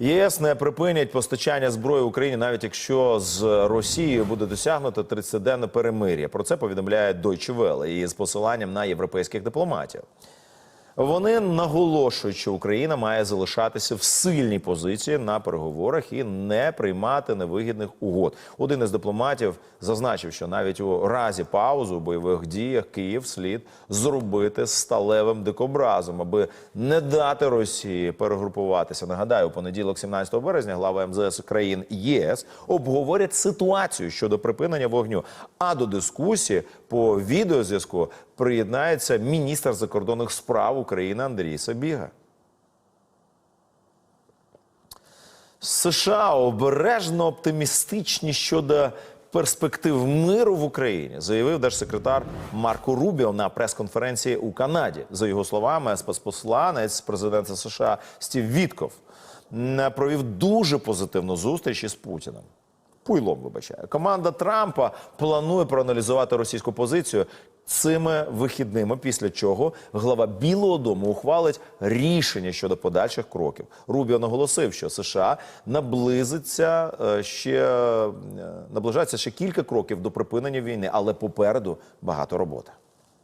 ЄС не припинять постачання зброї Україні, навіть якщо з Росією буде досягнуто 30-денне перемир'я. Про це повідомляє Deutsche Welle із посиланням на європейських дипломатів. Вони наголошують, що Україна має залишатися в сильній позиції на переговорах і не приймати невигідних угод. Один із дипломатів зазначив, що навіть у разі паузи у бойових діях Київ слід зробити сталевим дикобразом, аби не дати Росії перегрупуватися. Нагадаю, у понеділок, 17 березня, глава МЗС країн ЄС обговорять ситуацію щодо припинення вогню. А до дискусії по відеозв'язку приєднається міністр закордонних справ України Андрій Сабіга. США обережно оптимістичні щодо перспектив миру в Україні, заявив держсекретар Марко Рубіо на прес-конференції у Канаді. За його словами, спецпосланець президента США Стів Вітков провів дуже позитивну зустріч із Путіним. Пуйлом вибачає. Команда Трампа планує проаналізувати російську позицію цими вихідними, після чого глава Білого Дому ухвалить рішення щодо подальших кроків. Рубіо наголосив, що США наблизиться е, ще е, наближається ще кілька кроків до припинення війни, але попереду багато роботи.